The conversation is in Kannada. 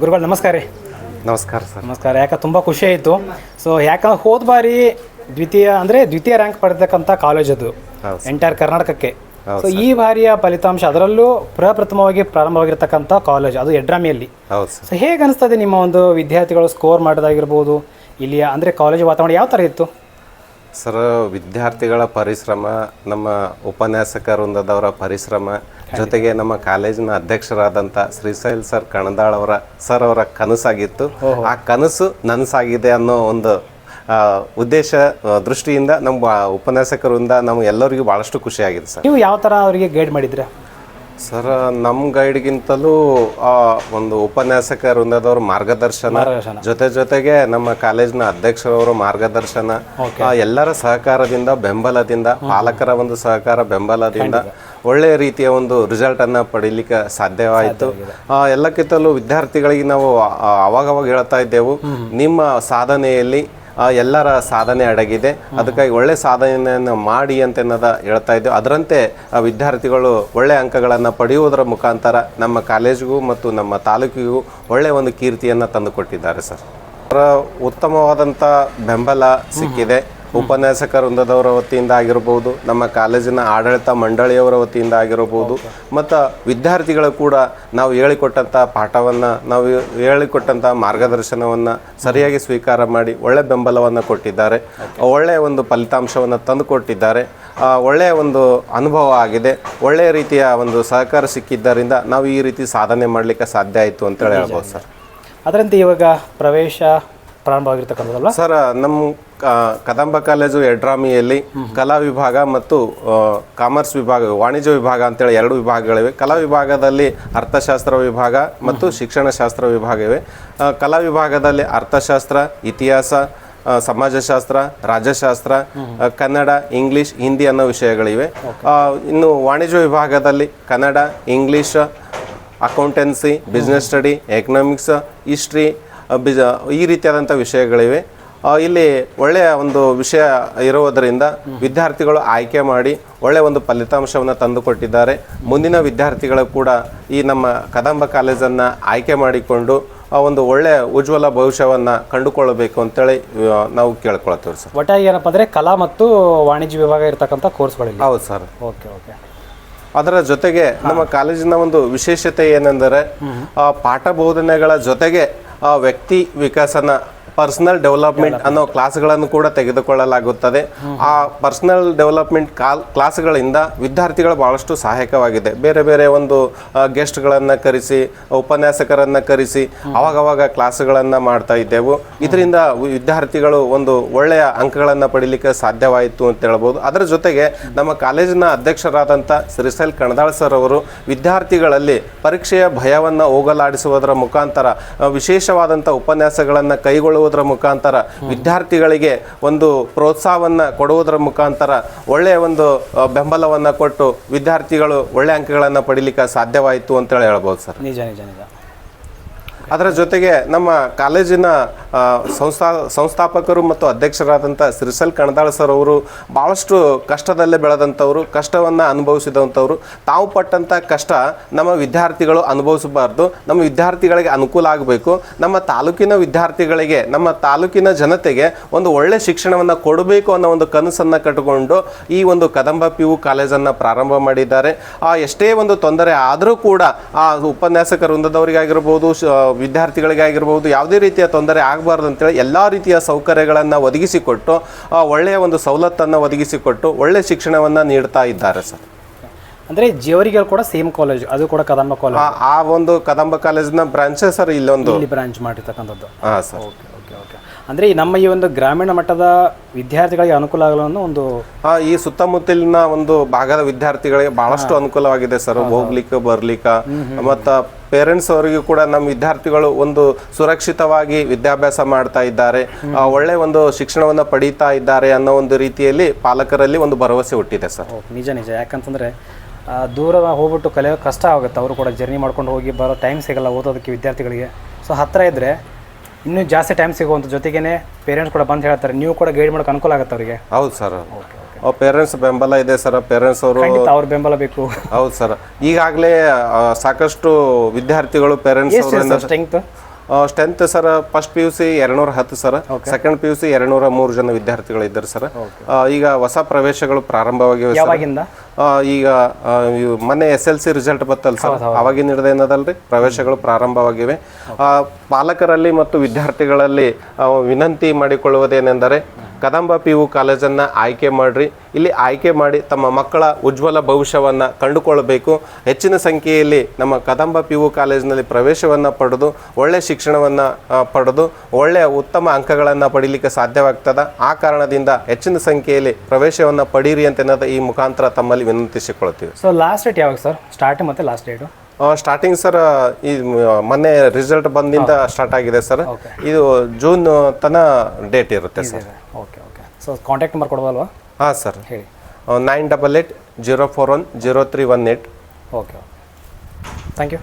ಗುರುಗಳು ನಮಸ್ಕಾರ ರೀ. ನಮಸ್ಕಾರ ಸರ್. ನಮಸ್ಕಾರ. ಯಾಕೆ ತುಂಬ ಖುಷಿ ಆಯಿತು. ಸೊ ಯಾಕಂದ್ರೆ ಹೋದ ಬಾರಿ ದ್ವಿತೀಯ ಅಂದರೆ ದ್ವಿತೀಯ ರ್ಯಾಂಕ್ ಪಡೆದಕ್ಕಂಥ ಕಾಲೇಜ್ ಅದು. ಎಂಟೈರ್ ಕರ್ನಾಟಕಕ್ಕೆ. ಸೊ ಈ ಬಾರಿಯ ಫಲಿತಾಂಶ ಅದರಲ್ಲೂ ಪ್ರಪ್ರಥಮವಾಗಿ ಪ್ರಾರಂಭವಾಗಿರ್ತಕ್ಕಂಥ ಕಾಲೇಜ್ ಅದು ಎಡ್ರಾಮಿಯಲ್ಲಿ. ಸೊ ಹೇಗೆ ಅನಿಸ್ತದೆ ನಿಮ್ಮ ಒಂದು ವಿದ್ಯಾರ್ಥಿಗಳು ಸ್ಕೋರ್ ಮಾಡೋದಾಗಿರ್ಬೋದು? ಇಲ್ಲಿಯ ಅಂದರೆ ಕಾಲೇಜ್ ವಾತಾವರಣ ಯಾವ ಥರ ಇತ್ತು? ಸರ್ ವಿದ್ಯಾರ್ಥಿಗಳ ಪರಿಶ್ರಮ ನಮ್ಮ ಉಪನ್ಯಾಸಕ ವೃಂದದವರ ಪರಿಶ್ರಮ ಜೊತೆಗೆ ನಮ್ಮ ಕಾಲೇಜಿನ ಅಧ್ಯಕ್ಷರಾದಂಥ ಶ್ರೀಶೈಲ್ ಸರ್ ಕಣದಾಳ್ ಅವರ ಸರ್ ಅವರ ಕನಸಾಗಿತ್ತು. ಆ ಕನಸು ನನಸಾಗಿದೆ ಅನ್ನೋ ಒಂದು ಉದ್ದೇಶ ದೃಷ್ಟಿಯಿಂದ ನಮ್ಮ ಉಪನ್ಯಾಸಕರಿಂದ ನಮ್ಗೆ ಎಲ್ಲರಿಗೂ ಭಾಳಷ್ಟು ಖುಷಿಯಾಗಿದೆ ಸರ್. ನೀವು ಯಾವ ಥರ ಅವರಿಗೆ ಗೈಡ್ ಮಾಡಿದ್ರೆ? ಸರ್ ನಮ್ಮ ಗೈಡ್ಗಿಂತಲೂ ಆ, ಒಂದು ಉಪನ್ಯಾಸಕ ವೃಂದದವ್ರ ಮಾರ್ಗದರ್ಶನ ಮಾರ್ಗದರ್ಶನ. ಜೊತೆ ಜೊತೆಗೆ ನಮ್ಮ ಕಾಲೇಜಿನ ಅಧ್ಯಕ್ಷರವರ ಮಾರ್ಗದರ್ಶನ ಆ, ಎಲ್ಲರ ಸಹಕಾರದಿಂದ ಬೆಂಬಲದಿಂದ ಪಾಲಕರ ಒಂದು ಸಹಕಾರ ಬೆಂಬಲದಿಂದ ಒಳ್ಳೆಯ ರೀತಿಯ ಒಂದು ರಿಸಲ್ಟನ್ನು ಪಡೀಲಿಕ್ಕೆ ಸಾಧ್ಯವಾಯಿತು. ಎಲ್ಲಕ್ಕಿಂತಲೂ ವಿದ್ಯಾರ್ಥಿಗಳಿಗೆ ನಾವು ಅವಾಗವಾಗ ಹೇಳ್ತಾ ಇದ್ದೆವು ನಿಮ್ಮ ಸಾಧನೆಯಲ್ಲಿ ಎಲ್ಲರ ಸಾಧನೆ ಅಡಗಿದೆ. ಅದಕ್ಕಾಗಿ ಒಳ್ಳೆ ಸಾಧನೆಯನ್ನು ಮಾಡಿ ಅಂತ ಅನ್ನೋದ ಹೇಳ್ತಾ ಇದ್ದೇವೆ. ಅದರಂತೆ ವಿದ್ಯಾರ್ಥಿಗಳು ಒಳ್ಳೆ ಅಂಕಗಳನ್ನು ಪಡೆಯುವುದರ ಮುಖಾಂತರ ನಮ್ಮ ಕಾಲೇಜಿಗೂ ಮತ್ತು ನಮ್ಮ ತಾಲೂಕಿಗೂ ಒಳ್ಳೆಯ ಒಂದು ಕೀರ್ತಿಯನ್ನು ತಂದುಕೊಟ್ಟಿದ್ದಾರೆ ಸರ್. ಅವರ ಉತ್ತಮವಾದಂಥ ಬೆಂಬಲ ಸಿಕ್ಕಿದೆ. ಉಪನ್ಯಾಸಕ ವೃಂದದವರ ವತಿಯಿಂದ ಆಗಿರ್ಬೋದು ನಮ್ಮ ಕಾಲೇಜಿನ ಆಡಳಿತ ಮಂಡಳಿಯವರ ವತಿಯಿಂದ ಆಗಿರಬಹುದು ಮತ್ತು ವಿದ್ಯಾರ್ಥಿಗಳು ಕೂಡ ನಾವು ಹೇಳಿಕೊಟ್ಟಂಥ ಪಾಠವನ್ನು ನಾವು ಹೇಳಿಕೊಟ್ಟಂಥ ಮಾರ್ಗದರ್ಶನವನ್ನು ಸರಿಯಾಗಿ ಸ್ವೀಕಾರ ಮಾಡಿ ಒಳ್ಳೆ ಬೆಂಬಲವನ್ನು ಕೊಟ್ಟಿದ್ದಾರೆ. ಒಳ್ಳೆಯ ಒಂದು ಫಲಿತಾಂಶವನ್ನು ತಂದು ಕೊಟ್ಟಿದ್ದಾರೆ ಆ, ಒಳ್ಳೆಯ ಒಂದು ಅನುಭವ ಆಗಿದೆ. ಒಳ್ಳೆಯ ರೀತಿಯ ಒಂದು ಸಹಕಾರ ಸಿಕ್ಕಿದ್ದರಿಂದ ನಾವು ಈ ರೀತಿ ಸಾಧನೆ ಮಾಡಲಿಕ್ಕೆ ಸಾಧ್ಯ ಆಯಿತು ಅಂತೇಳಿ ಹೇಳ್ಬೋದು ಸರ್. ಅದರಂತೆ ಇವಾಗ ಪ್ರವೇಶ ಪ್ರಾರಂಭವಾಗಿರ್ತಕ್ಕಂಥದ್ದಲ್ಲ? ಸರ್ ನಮ್ಮ ಕದಂಬ ಕಾಲೇಜು ಎಡ್ರಾಮಿಯಲ್ಲಿ ಕಲಾ ವಿಭಾಗ ಮತ್ತು ಕಾಮರ್ಸ್ ವಿಭಾಗ ವಾಣಿಜ್ಯ ವಿಭಾಗ ಅಂತೇಳಿ ಎರಡು ವಿಭಾಗಗಳಿವೆ. ಕಲಾ ವಿಭಾಗದಲ್ಲಿ ಅರ್ಥಶಾಸ್ತ್ರ ವಿಭಾಗ ಮತ್ತು ಶಿಕ್ಷಣ ಶಾಸ್ತ್ರ ವಿಭಾಗ ಇವೆ. ಕಲಾ ವಿಭಾಗದಲ್ಲಿ ಅರ್ಥಶಾಸ್ತ್ರ ಇತಿಹಾಸ ಸಮಾಜಶಾಸ್ತ್ರ ರಾಜ್ಯಶಾಸ್ತ್ರ ಕನ್ನಡ ಇಂಗ್ಲಿಷ್ ಹಿಂದಿ ಅನ್ನೋ ವಿಷಯಗಳಿವೆ. ಇನ್ನು ವಾಣಿಜ್ಯ ವಿಭಾಗದಲ್ಲಿ Kannada English accountancy business study economics history ಬಿಜ ಈ ರೀತಿಯಾದಂಥ ವಿಷಯಗಳಿವೆ. ಇಲ್ಲಿ ಒಳ್ಳೆಯ ಒಂದು ವಿಷಯ ಇರುವುದರಿಂದ ವಿದ್ಯಾರ್ಥಿಗಳು ಆಯ್ಕೆ ಮಾಡಿ ಒಳ್ಳೆಯ ಒಂದು ಫಲಿತಾಂಶವನ್ನು ತಂದುಕೊಟ್ಟಿದ್ದಾರೆ. ಮುಂದಿನ ವಿದ್ಯಾರ್ಥಿಗಳು ಕೂಡ ಈ ನಮ್ಮ ಕದಂಬ ಕಾಲೇಜನ್ನು ಆಯ್ಕೆ ಮಾಡಿಕೊಂಡು ಆ ಒಂದು ಒಳ್ಳೆಯ ಉಜ್ವಲ ಭವಿಷ್ಯವನ್ನು ಕಂಡುಕೊಳ್ಳಬೇಕು ಅಂತೇಳಿ ನಾವು ಕೇಳ್ಕೊಳ್ತೇವೆ ಸರ್. ಒಟ್ಟಾಗಿ ಏನಪ್ಪ ಅಂದರೆ ಕಲಾ ಮತ್ತು ವಾಣಿಜ್ಯ ವಿಭಾಗ ಇರತಕ್ಕಂಥ ಕೋರ್ಸ್ಗಳಿಲ್ಲ. ಹೌದು ಸರ್. Okay okay. ಅದರ ಜೊತೆಗೆ ನಮ್ಮ ಕಾಲೇಜಿನ ಒಂದು ವಿಶೇಷತೆ ಏನೆಂದರೆ ಪಾಠ ಬೋಧನೆಗಳ ಜೊತೆಗೆ ఆ వ్యక్తి వికసన ಪರ್ಸನಲ್ ಡೆವಲಪ್ಮೆಂಟ್ ಅನ್ನೋ ಕ್ಲಾಸ್ಗಳನ್ನು ಕೂಡ ತೆಗೆದುಕೊಳ್ಳಲಾಗುತ್ತದೆ. ಆ ಪರ್ಸನಲ್ ಡೆವಲಪ್ಮೆಂಟ್ ಕಾಲ್ ಕ್ಲಾಸ್ಗಳಿಂದ ವಿದ್ಯಾರ್ಥಿಗಳು ಬಹಳಷ್ಟು ಸಹಾಯಕವಾಗಿದೆ. ಬೇರೆ ಬೇರೆ ಒಂದು ಗೆಸ್ಟ್ಗಳನ್ನು ಕರೆಸಿ ಉಪನ್ಯಾಸಕರನ್ನು ಕರೆಸಿ ಅವಾಗವಾಗ ಕ್ಲಾಸ್ಗಳನ್ನು ಮಾಡ್ತಾ ಇದ್ದೆವು. ಇದರಿಂದ ವಿದ್ಯಾರ್ಥಿಗಳು ಒಂದು ಒಳ್ಳೆಯ ಅಂಕಗಳನ್ನು ಪಡೀಲಿಕ್ಕೆ ಸಾಧ್ಯವಾಯಿತು ಅಂತ ಹೇಳ್ಬೋದು. ಅದರ ಜೊತೆಗೆ ನಮ್ಮ ಕಾಲೇಜಿನ ಅಧ್ಯಕ್ಷರಾದಂಥ ಶ್ರೀಸೈಲ್ ಕಣದಾಳ್ ಸರ್ ಅವರು ವಿದ್ಯಾರ್ಥಿಗಳಲ್ಲಿ ಪರೀಕ್ಷೆಯ ಭಯವನ್ನು ಹೋಗಲಾಡಿಸುವುದರ ಮುಖಾಂತರ ವಿಶೇಷವಾದಂಥ ಉಪನ್ಯಾಸಗಳನ್ನು ಕೈಗೊಳ್ಳುವುದರ ಮುಖಾಂತರ ವಿದ್ಯಾರ್ಥಿಗಳಿಗೆ ಒಂದು ಪ್ರೋತ್ಸಾಹವನ್ನು ಕೊಡುವುದರ ಮುಖಾಂತರ ಒಳ್ಳೆಯ ಒಂದು ಬೆಂಬಲವನ್ನು ಕೊಟ್ಟು ವಿದ್ಯಾರ್ಥಿಗಳು ಒಳ್ಳೆಯ ಅಂಕಗಳನ್ನು ಪಡೀಲಿಕ್ಕೆ ಸಾಧ್ಯವಾಯಿತು ಅಂತೇಳಿ ಹೇಳ್ಬೋದು ಸರ್. ನಿಜ ನಿಜ ನಿಜ. ಅದರ ಜೊತೆಗೆ ನಮ್ಮ ಕಾಲೇಜಿನ ಸಂಸ್ಥಾ, ಸಂಸ್ಥಾಪಕರು ಮತ್ತು ಅಧ್ಯಕ್ಷರಾದಂಥ ಶ್ರೀಸಲ್ ಕಣದಾಳ್ ಸರ್ ಅವರು ಭಾಳಷ್ಟು ಕಷ್ಟದಲ್ಲೇ ಬೆಳೆದಂಥವ್ರು, ಕಷ್ಟವನ್ನು ಅನುಭವಿಸಿದಂಥವ್ರು. ತಾವು ಪಟ್ಟಂಥ ಕಷ್ಟ ನಮ್ಮ ವಿದ್ಯಾರ್ಥಿಗಳು ಅನುಭವಿಸಬಾರ್ದು. ನಮ್ಮ ವಿದ್ಯಾರ್ಥಿಗಳಿಗೆ ಅನುಕೂಲ ಆಗಬೇಕು. ನಮ್ಮ ತಾಲೂಕಿನ ವಿದ್ಯಾರ್ಥಿಗಳಿಗೆ, ನಮ್ಮ ತಾಲೂಕಿನ ಜನತೆಗೆ ಒಂದು ಒಳ್ಳೆಯ ಶಿಕ್ಷಣವನ್ನು ಕೊಡಬೇಕು ಅನ್ನೋ ಒಂದು ಕನಸನ್ನು ಕಟ್ಟಿಕೊಂಡು ಈ ಒಂದು ಕದಂಬ ಪಿ ಯು ಕಾಲೇಜನ್ನು ಪ್ರಾರಂಭ ಮಾಡಿದ್ದಾರೆ. ಆ ಎಷ್ಟೇ ಒಂದು ತೊಂದರೆ ಆದರೂ ಕೂಡ ಆ ಉಪನ್ಯಾಸಕ ವೃಂದದವರಿಗಾಗಿರ್ಬೋದು ವಿದ್ಯಾರ್ಥಿಗಳಿಗಾಗಿರ್ಬೋದು ಯಾವುದೇ ರೀತಿಯ ತೊಂದರೆ ಆಗಬಾರ್ದು ಅಂತೇಳಿ ಎಲ್ಲ ರೀತಿಯ ಸೌಕರ್ಯಗಳನ್ನು ಒದಗಿಸಿಕೊಟ್ಟು ಒಳ್ಳೆಯ ಒಂದು ಸವಲತ್ತನ್ನು ಒದಗಿಸಿಕೊಟ್ಟು ಒಳ್ಳೆಯ ಶಿಕ್ಷಣವನ್ನು ನೀಡ್ತಾ ಇದ್ದಾರೆ ಸರ್. ಅಂದರೆ ಜೇವರಿಗೆ ಕೂಡ ಸೇಮ್ ಕಾಲೇಜ್ ಅದು ಕೂಡ ಕದಂಬ ಕಾಲೇಜ್ ಆ- ಒಂದು ಕದಂಬ ಕಾಲೇಜಿನ ಬ್ರಾಂಚಸ್ ಸರ್ ಇಲ್ಲೊಂದು. ಇಲ್ಲಿ ಬ್ರಾಂಚ್ ಮಾಡಿರ್ತಕ್ಕಂಥದ್ದು. ಹಾಂ ಸರ್. ಓಕೆ ಓಕೆ ಓಕೆ ಅಂದರೆ ಈ ನಮ್ಮ ಈ ಒಂದು ಗ್ರಾಮೀಣ ಮಟ್ಟದ ವಿದ್ಯಾರ್ಥಿಗಳಿಗೆ ಅನುಕೂಲ ಆಗಲು ಅನ್ನೋ ಒಂದು ಆ, ಈ ಸುತ್ತಮುತ್ತಲಿನ ಒಂದು ಭಾಗದ ವಿದ್ಯಾರ್ಥಿಗಳಿಗೆ ಬಹಳಷ್ಟು ಅನುಕೂಲವಾಗಿದೆ ಸರ್. ಹೋಗ್ಲಿಕ್ಕೆ ಬರ್ಲಿಕ್ಕೆ. ಮತ್ತ ಪೇರೆಂಟ್ಸ್ ಅವರಿಗೂ ಕೂಡ ನಮ್ಮ ವಿದ್ಯಾರ್ಥಿಗಳು ಒಂದು ಸುರಕ್ಷಿತವಾಗಿ ವಿದ್ಯಾಭ್ಯಾಸ ಮಾಡ್ತಾ ಇದ್ದಾರೆ. ಆ, ಒಳ್ಳೆ ಒಂದು ಶಿಕ್ಷಣವನ್ನು ಪಡೀತಾ ಇದ್ದಾರೆ ಅನ್ನೋ ಒಂದು ರೀತಿಯಲ್ಲಿ ಪಾಲಕರಲ್ಲಿ ಒಂದು ಭರವಸೆ ಹುಟ್ಟಿದೆ ಸರ್. ನಿಜ ನಿಜ. ಯಾಕಂತಂದ್ರೆ ದೂರ ಹೋಗ್ಬಿಟ್ಟು ಕಲಿಯೋಕೆ ಕಷ್ಟ ಆಗುತ್ತೆ. ಅವರು ಕೂಡ ಜರ್ನಿ ಮಾಡ್ಕೊಂಡು ಹೋಗಿ ಬರೋ ಟೈಮ್ ಸಿಗಲ್ಲ ಓದೋದಕ್ಕೆ ವಿದ್ಯಾರ್ಥಿಗಳಿಗೆ. ಸೊ ಹತ್ತಿರ ಇದ್ದರೆ ಇನ್ನೂ ಜಾಸ್ತಿ ಟೈಮ್ ಸಿಗುವಂಥ ಜೊತೆಗೇನೆ ಪೇರೆಂಟ್ಸ್ ಕೂಡ ಬಂದು ಹೇಳ್ತಾರೆ ನೀವು ಕೂಡ ಗೈಡ್ ಮಾಡೋಕೆ ಅನುಕೂಲ ಆಗುತ್ತೆ ಅವರಿಗೆ. ಹೌದು ಸರ್ ಪೇರೆಂಟ್ಸ್ ಬೆಂಬಲ ಇದೆ ಸರ್ ಪೇರೆಂಟ್ಸ್ ಅವರು ಖಂಡಿತ ಅವ್ರ ಬೆಂಬಲ ಬೇಕು. ಹೌದು ಸರ್ ಈಗಾಗಲೇ ಸಾಕಷ್ಟು ವಿದ್ಯಾರ್ಥಿಗಳು parents strength strength sir first P U C ಎರಡ್ನೂರ ಹತ್ತು sir second P U C ಎರಡ್ನೂರ ಮೂರು ಜನ ವಿದ್ಯಾರ್ಥಿಗಳು ಇದ್ದಾರೆ ಸರ್ ಈಗ ಹೊಸ ಪ್ರವೇಶಗಳು ಪ್ರಾರಂಭವಾಗಿವೆ ಸರ್. ಈಗ ಮೊನ್ನೆ ಎಸ್ ಎಲ್ ಸಿ ರಿಸಲ್ಟ್ ಬತ್ತಲ್ಲ ಸರ್. ಅವಾಗಿನ ಹಿಡಿದು ಏನದಲ್ರಿ? ಪ್ರವೇಶಗಳು ಪ್ರಾರಂಭವಾಗಿವೆ. ಆ, ಪಾಲಕರಲ್ಲಿ ಮತ್ತು ವಿದ್ಯಾರ್ಥಿಗಳಲ್ಲಿ ವಿನಂತಿ ಮಾಡಿಕೊಳ್ಳುವುದೇನೆಂದರೆ ಕದಂಬ ಪಿ ಯು ಕಾಲೇಜನ್ನು ಆಯ್ಕೆ ಮಾಡಿರಿ. ಇಲ್ಲಿ ಆಯ್ಕೆ ಮಾಡಿ ತಮ್ಮ ಮಕ್ಕಳ ಉಜ್ವಲ ಭವಿಷ್ಯವನ್ನು ಕಂಡುಕೊಳ್ಳಬೇಕು ಹೆಚ್ಚಿನ ಸಂಖ್ಯೆಯಲ್ಲಿ ನಮ್ಮ ಕದಂಬ ಪಿ ಯು ಕಾಲೇಜಿನಲ್ಲಿ ಪ್ರವೇಶವನ್ನು ಪಡೆದು ಒಳ್ಳೆಯ ಶಿಕ್ಷಣವನ್ನು ಪಡೆದು, ಒಳ್ಳೆಯ ಉತ್ತಮ ಅಂಕಗಳನ್ನು ಪಡೀಲಿಕ್ಕೆ ಸಾಧ್ಯವಾಗ್ತದೆ. ಆ ಕಾರಣದಿಂದ ಹೆಚ್ಚಿನ ಸಂಖ್ಯೆಯಲ್ಲಿ ಪ್ರವೇಶವನ್ನು ಪಡೀರಿ ಅಂತ ಅನ್ನೋದು ಈ ಮುಖಾಂತರ ತಮ್ಮಲ್ಲಿ ವಿನಂತಿಸಿಕೊಳ್ತೀವಿ ಸೊ ಲಾಸ್ಟ್ ಡೇಟ್ ಯಾವಾಗ ಸರ್ ಸ್ಟಾರ್ಟ್ ಮತ್ತು ಲಾಸ್ಟ್ ಡೇಟು ಸ್ಟಾರ್ಟಿಂಗ್ ಸರ್ ಈ ಮೊನ್ನೆ ರಿಸಲ್ಟ್ ಬಂದಿಂದ ಸ್ಟಾರ್ಟ್ ಆಗಿದೆ ಸರ್ ಇದು ಜೂನ್ ತನ ಡೇಟ್ ಇರುತ್ತೆ sir okay okay so contact number ಕೊಡ್ಬೋದಲ್ವಾ? ಹಾಂ ಸರ್ ಹೇಳಿ. Nine double eight zero four one zero three one eight okay thank you